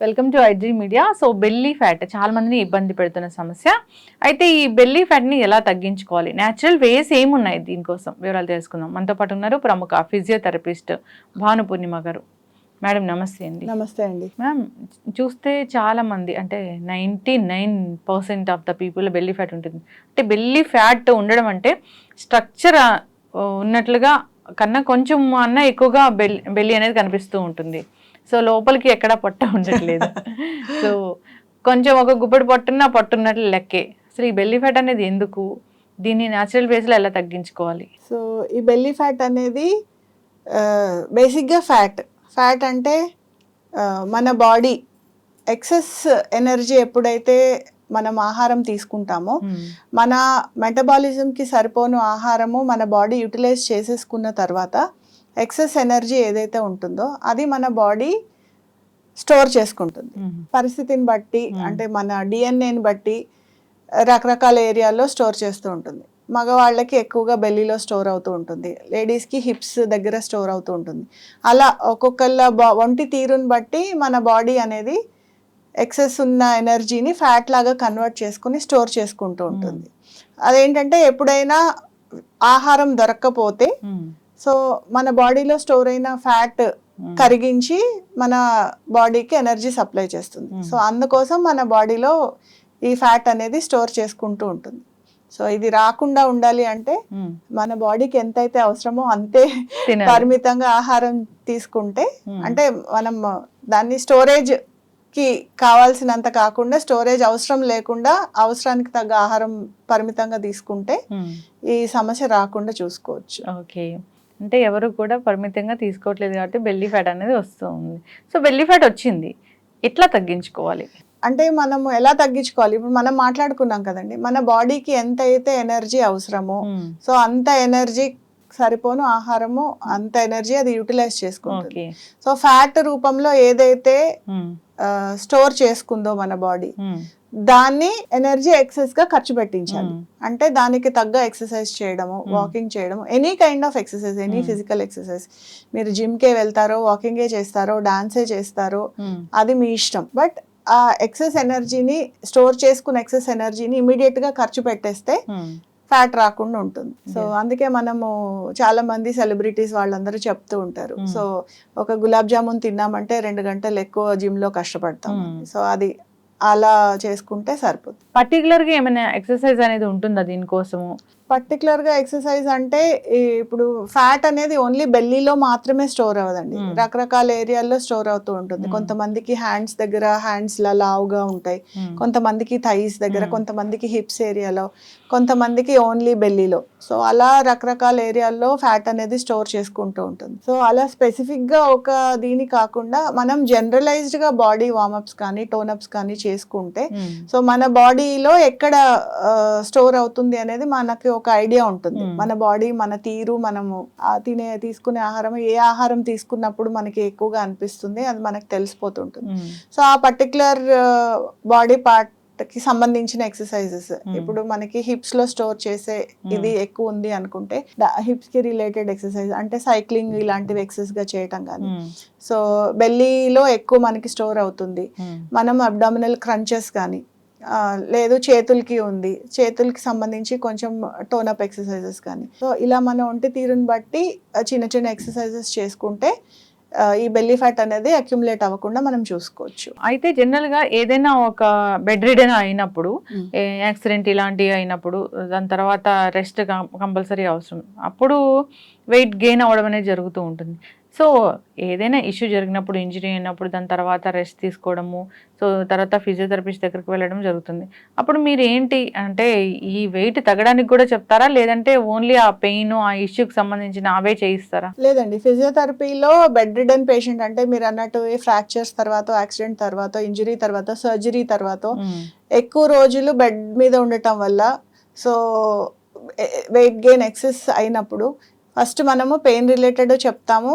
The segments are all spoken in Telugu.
Welcome to IG media so belly fat చాలా మందిని ఇబ్బంది పెడుతున్న సమస్య. అయితే ఈ బెల్లీ ఫ్యాట్ని ఎలా తగ్గించుకోవాలి? నేచురల్ వేస్ ఏమున్నాయి దీనికోసం? వివరాలు తెలుసుకుందాం. మనతో పాటు ఉన్నారు ప్రముఖ ఫిజియోథెరపిస్ట్ భాను పూర్ణిమ గారు. మేడం నమస్తే అండి. నమస్తే అండి. మ్యామ్ చూస్తే చాలా మంది అంటే ninety nine percent of the people belly fat ఉంటుంది. అంటే బెల్లీ ఫ్యాట్ ఉండడం అంటే స్ట్రక్చర్ ఉన్నట్లుగా కన్నా కొంచెం అన్న ఎక్కువగా బెల్ బెల్లి అనేది కనిపిస్తూ ఉంటుంది. సో లోపలికి ఎక్కడా పొట్ట ఉండట్లేదు. సో కొంచెం ఒక గుప్పడి పొట్టున్న పొట్టున్నట్లు లెక్కే. అసలు ఈ బెల్లీ ఫ్యాట్ అనేది ఎందుకు? దీన్ని న్యాచురల్ బేస్లో ఎలా తగ్గించుకోవాలి? సో ఈ బెల్లీ ఫ్యాట్ అనేది బేసిక్గా ఫ్యాట్. ఫ్యాట్ అంటే మన బాడీ ఎక్సెస్ ఎనర్జీ ఎప్పుడైతే మనం ఆహారం తీసుకుంటామో మన మెటబాలిజంకి సరిపోను ఆహారము మన బాడీ యూటిలైజ్ చేసేసుకున్న తర్వాత ఎక్సెస్ ఎనర్జీ ఏదైతే ఉంటుందో అది మన బాడీ స్టోర్ చేసుకుంటుంది. పరిస్థితిని బట్టి Hmm. అంటే మన డిఎన్ఏని బట్టి రకరకాల ఏరియాల్లో స్టోర్ చేస్తూ ఉంటుంది. మగవాళ్ళకి ఎక్కువగా బెల్లీలో స్టోర్ అవుతూ ఉంటుంది. లేడీస్కి హిప్స్ దగ్గర స్టోర్ అవుతూ ఉంటుంది. అలా ఒక్కొక్కళ్ళ బా ఒంటి తీరుని బట్టి మన బాడీ అనేది ఎక్సెస్ ఉన్న ఎనర్జీని ఫ్యాట్ లాగా కన్వర్ట్ చేసుకుని స్టోర్ చేసుకుంటూ ఉంటుంది. అదేంటంటే ఎప్పుడైనా ఆహారం దొరక్కపోతే సో మన బాడీలో స్టోర్ అయిన ఫ్యాట్ కరిగించి మన బాడీకి ఎనర్జీ సప్లై చేస్తుంది. Hmm. సో అందుకోసం మన బాడీలో ఈ ఫ్యాట్ అనేది స్టోర్ చేసుకుంటూ ఉంటుంది. సో ఇది రాకుండా ఉండాలి అంటే మన బాడీకి ఎంతైతే అవసరమో అంతే పరిమితంగా ఆహారం తీసుకుంటే Hmm. అంటే మనం దాన్ని స్టోరేజ్ కి కావాల్సినంత కాకుండా స్టోరేజ్ అవసరం లేకుండా అవసరానికి తగ్గ ఆహారం పరిమితంగా తీసుకుంటే ఈ సమస్య రాకుండా చూసుకోవచ్చు. ఓకే అంటే ఎవరు కూడా పరిమితంగా తీసుకోవట్లేదు కాబట్టి బెల్లీ ఫ్యాట్ అనేది వస్తూ ఉంది సో బెల్లీ ఫ్యాట్ వచ్చింది. ఎట్లా తగ్గించుకోవాలి? అంటే మనము ఎలా తగ్గించుకోవాలి? ఇప్పుడు మనం మాట్లాడుకున్నాం కదండి. మన బాడీకి ఎంత అయితే ఎనర్జీ అవసరమో సో అంత ఎనర్జీ సరిపోను ఆహారము అంత ఎనర్జీ అది యూటిలైజ్ చేసుకుంటుంది. సో ఫ్యాట్ రూపంలో ఏదైతే స్టోర్ చేసుకుందో మన బాడీ దాన్ని ఎనర్జీ ఎక్సెస్గా ఖర్చు పెట్టించాలి. అంటే దానికి తగ్గ ఎక్సర్సైజ్ చేయడము Hmm. వాకింగ్ చేయడము any kind of exercise any Hmm. Physical exercise మీరు జిమ్ కే వెళ్తారో వాకింగే చేస్తారో డాన్సే చేస్తారో అది మీ ఇష్టం. బట్ ఆ ఎక్సెస్ ఎనర్జీని స్టోర్ చేసుకున్న ఎక్సెస్ ఎనర్జీని ఇమీడియట్గా ఖర్చు పెట్టేస్తే ఫ్యాట్ రాకుండా ఉంటుంది సో. అందుకే మనము చాలా మంది సెలబ్రిటీస్ వాళ్ళందరూ చెప్తూ ఉంటారు Hmm. సో ఒక గులాబ్ జామున్ తిన్నామంటే రెండు గంటలు ఎక్కువ జిమ్లో కష్టపడతాం Hmm. సో అది అలా చేసుకుంటే సరిపోతుంది పర్టికులర్గా ఏమైనా ఎక్సర్సైజ్ అనేది ఉంటుందా దీనికోసము పర్టికులర్గా ఎక్సర్సైజ్ అంటే ఈ ఇప్పుడు ఫ్యాట్ అనేది ఓన్లీ బెల్లీలో మాత్రమే స్టోర్ అవ్వదండి. Hmm. రకరకాల ఏరియాల్లో స్టోర్ అవుతూ ఉంటుంది. Hmm. కొంతమందికి హ్యాండ్స్ దగ్గర హ్యాండ్స్ లా లావుగా ఉంటాయి. కొంతమందికి థైస్ దగ్గర Hmm. కొంతమందికి హిప్స్ ఏరియాలో కొంతమందికి ఓన్లీ బెల్లీలో సో అలా రకరకాల ఏరియాల్లో ఫ్యాట్ అనేది స్టోర్ చేసుకుంటూ ఉంటుంది. సో అలా స్పెసిఫిక్గా ఒక దీని కాకుండా మనం జనరలైజ్డ్గా బాడీ వార్మప్స్ కానీ టోనప్స్ కానీ చేసుకుంటే సో మన బాడీలో ఎక్కడ స్టోర్ అవుతుంది అనేది మనకి ఒక ఐడియా ఉంటుంది. Hmm. మన బాడీ మన తీరు మనము తినే తీసుకునే ఆహారం ఏ ఆహారం తీసుకున్నప్పుడు మనకి ఎక్కువగా అనిపిస్తుంది అది మనకి తెలిసిపోతుంటుంది. సో ఆ పర్టికులర్ బాడీ పార్ట్కి సంబంధించిన ఎక్సర్సైజెస్. Hmm. ఇప్పుడు మనకి హిప్స్లో స్టోర్ చేసే ఇది ఎక్కువ ఉంది అనుకుంటే హిప్స్కి రిలేటెడ్ ఎక్సర్సైజ్ అంటే సైక్లింగ్ ఇలాంటివి ఎక్సర్సైజ్గా చేయటం కానీ. సో బెల్లీలో ఎక్కువ మనకి స్టోర్ అవుతుంది. మనం అబ్డామినల్ క్రంచెస్ కానీ లేదు చేతులకి ఉంది. చేతులకి సంబంధించి కొంచెం టోనప్ ఎక్సర్సైజెస్ కానీ. సో ఇలా మన ఒంటి తీరుని బట్టి చిన్న చిన్న ఎక్సర్సైజెస్ చేసుకుంటే ఈ బెల్లీ ఫ్యాట్ అనేది అక్యుములేట్ అవ్వకుండా మనం చూసుకోవచ్చు. అయితే జనరల్గా ఏదైనా ఒక బెడ్ రిడన్ అయినప్పుడు యాక్సిడెంట్ ఇలాంటివి అయినప్పుడు దాని తర్వాత రెస్ట్ కంపల్సరీ అవసరం. అప్పుడు వెయిట్ గెయిన్ అవ్వడం అనేది జరుగుతూ ఉంటుంది. సో ఏదైనా ఇష్యూ జరిగినప్పుడు ఇంజరీ అయినప్పుడు దాని తర్వాత రెస్ట్ తీసుకోవడము సో తర్వాత ఫిజియోథెరపిస్ట్ దగ్గరికి వెళ్ళడం జరుగుతుంది. అప్పుడు మీరు ఏంటి అంటే ఈ వెయిట్ తగ్గడానికి కూడా చెప్తారా? లేదంటే ఓన్లీ ఆ పెయిన్ ఆ ఇష్యూకి సంబంధించిన అవే చేయిస్తారా? లేదండి. ఫిజియోథెరపీలో బెడ్ రిడన్ పేషెంట్ అంటే మీరు అన్నట్టు ఫ్రాక్చర్స్ తర్వాత యాక్సిడెంట్ తర్వాత ఇంజరీ తర్వాత సర్జరీ తర్వాత ఎక్కువ రోజులు బెడ్ మీద ఉండటం వల్ల సో వెయిట్ గెయిన్ ఎక్సెస్ అయినప్పుడు ఫస్ట్ మనము పెయిన్ రిలేటెడ్ చెప్తాము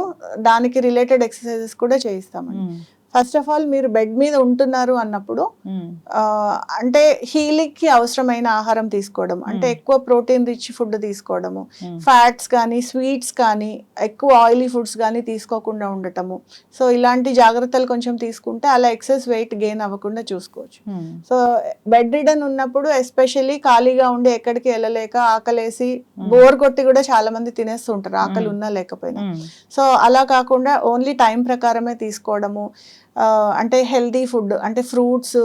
దానికి రిలేటెడ్ ఎక్సర్సైజెస్ కూడా చేయిస్తామండి. ఫస్ట్ ఆఫ్ ఆల్ మీరు బెడ్ మీద ఉంటున్నారు అన్నప్పుడు ఆ, అంటే హీలింగ్కి అవసరమైన ఆహారం తీసుకోవడం అంటే Hmm. ఎక్కువ ప్రోటీన్ రిచ్ ఫుడ్ తీసుకోవడము ఉమ్, ఫ్యాట్స్ కానీ స్వీట్స్ కానీ ఎక్కువ ఆయిలీ ఫుడ్స్ కానీ తీసుకోకుండా ఉండటము. సో ఇలాంటి జాగ్రత్తలు కొంచెం తీసుకుంటే అలా ఎక్సెస్ వెయిట్ గెయిన్ అవ్వకుండా చూసుకోవచ్చు. సో బెడ్ రిడన్ ఉన్నప్పుడు ఎస్పెషల్లీ ఖాళీగా ఉండి ఎక్కడికి వెళ్ళలేక ఆకలేసి Hmm. బోర్ కొట్టి కూడా చాలా మంది తినేస్తుంటారు ఆకలి Hmm. ఉన్నా లేకపోయినా. సో అలా కాకుండా ఓన్లీ టైం ప్రకారమే తీసుకోవడము అంటే హెల్తీ ఫుడ్ అంటే ఫ్రూట్స్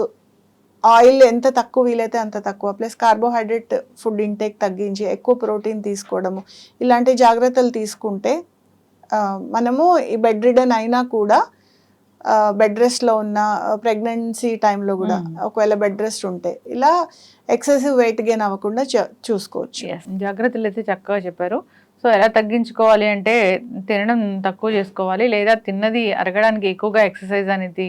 ఆయిల్ ఎంత తక్కువ వీలైతే అంత తక్కువ ప్లస్ కార్బోహైడ్రేట్ ఫుడ్ ఇంటేక్ తగ్గించి ఎక్కువ ప్రోటీన్ తీసుకోవడము ఇలాంటి జాగ్రత్తలు తీసుకుంటే మనము ఈ బెడ్ రిడన్ అయినా కూడా బెడ్ రెస్ట్లో ఉన్న ప్రెగ్నెన్సీ టైంలో కూడా Mm. ఒకవేళ బెడ్ రెస్ట్ ఉంటే ఇలా ఎక్సెసివ్ వెయిట్ గెయిన్ అవ్వకుండా చూసుకోవచ్చు. జాగ్రత్తలు అయితే చక్కగా చెప్పారు సో ఎలా తగ్గించుకోవాలి అంటే తినడం తక్కువ చేసుకోవాలి లేదా తిన్నది అరగడానికి ఎక్కువగా ఎక్సర్సైజ్ అనేది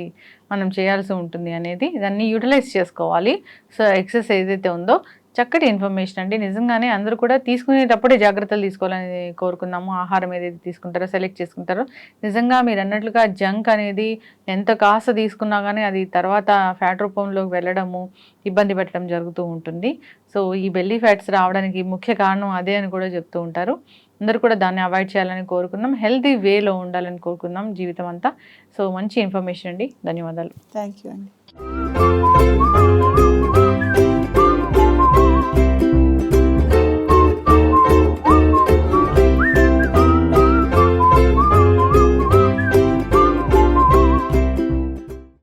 మనం చేయాల్సి ఉంటుంది అనేది దాన్ని యూటిలైజ్ చేసుకోవాలి. సో ఎక్సర్సైజ్ ఏదైతే ఉందో చక్కటి ఇన్ఫర్మేషన్ అండి. నిజంగానే అందరూ కూడా తీసుకునేటప్పుడే జాగ్రత్తలు తీసుకోవాలని కోరుకున్నాము ఆహారం ఏదైతే తీసుకుంటారో సెలెక్ట్ చేసుకుంటారో. నిజంగా మీరు అన్నట్లుగా జంక్ అనేది ఎంత కాస్త తీసుకున్నా కానీ అది తర్వాత ఫ్యాట్ రూపంలోకి వెళ్ళడము ఇబ్బంది పెట్టడం జరుగుతూ ఉంటుంది. సో ఈ బెల్లీ ఫ్యాట్స్ రావడానికి ముఖ్య కారణం అదే అని కూడా చెప్తూ ఉంటారు. అందరూ కూడా దాన్ని అవాయిడ్ చేయాలని కోరుకుందాం. హెల్తీ వేలో ఉండాలని కోరుకుందాం జీవితం అంతా. సో మంచి ఇన్ఫర్మేషన్ అండి. ధన్యవాదాలు. థ్యాంక్ యూ అండి.